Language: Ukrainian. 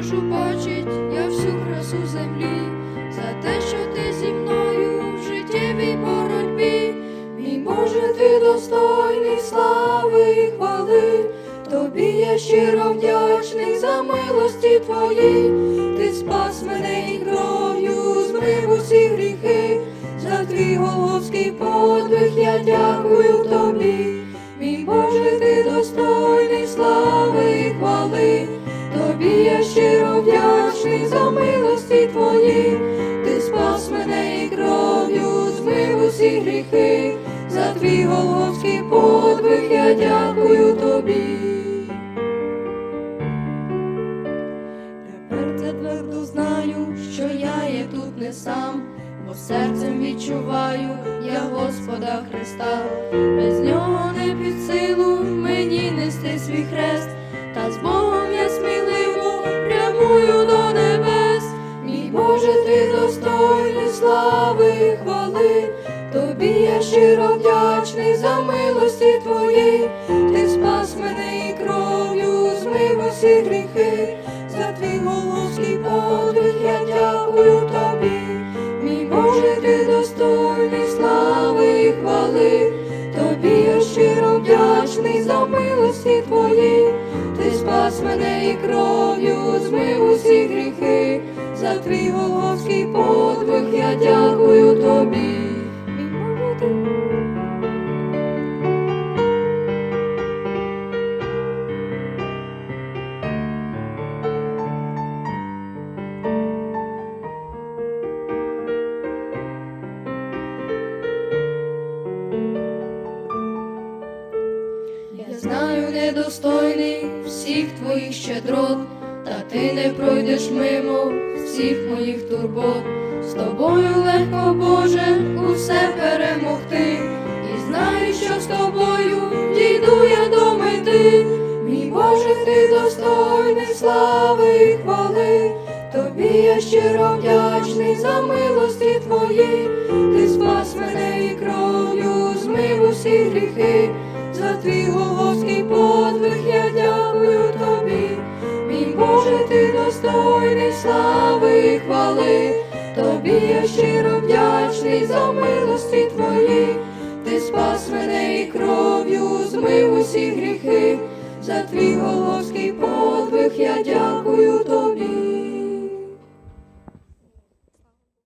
можу бачить я всю красу землі, за те, що ти зі мною в життєвій боротьбі. Мій Боже, ти достойний слави і хвали. Тобі я щиро вдячний за милості твої, ти спас мене і кров'ю змив усі гріхи, за твій голгофський подвиг я дякую тобі. За милості твої, ти спас мене і кров'ю змив усі гріхи, за твій голгофський подвиг я дякую тобі. Тепер це твердо знаю, що я є тут не сам, бо серцем відчуваю я Господа Христа, без нього не під слави хвали, тобі я щиро вдячний за милості твої, ти спас мене і кров'ю змив усі гріхи, за твій голгофський подвиг я дякую тобі. Мій Боже, ти достойний слави і хвали, тобі я щиро вдячний за милості твої, ти спас мене і кров'ю змив усі гріхи, за твій голгофський знаю, недостойний всіх твоїх щедрот, та ти не пройдеш мимо всіх моїх турбот. З тобою легко, Боже, усе перемогти. І знаю, що з тобою дійду я до мети. Мій Боже, ти достойний слави і хвали. Тобі я щиро вдячний за милості твої. Твій голгофський подвиг я дякую тобі. Мій Боже, ти достойний слави і хвали. Тобі я щиро вдячний за милості твої. Ти спас мене і кров'ю змив усі гріхи. За твій голгофський подвиг я дякую тобі.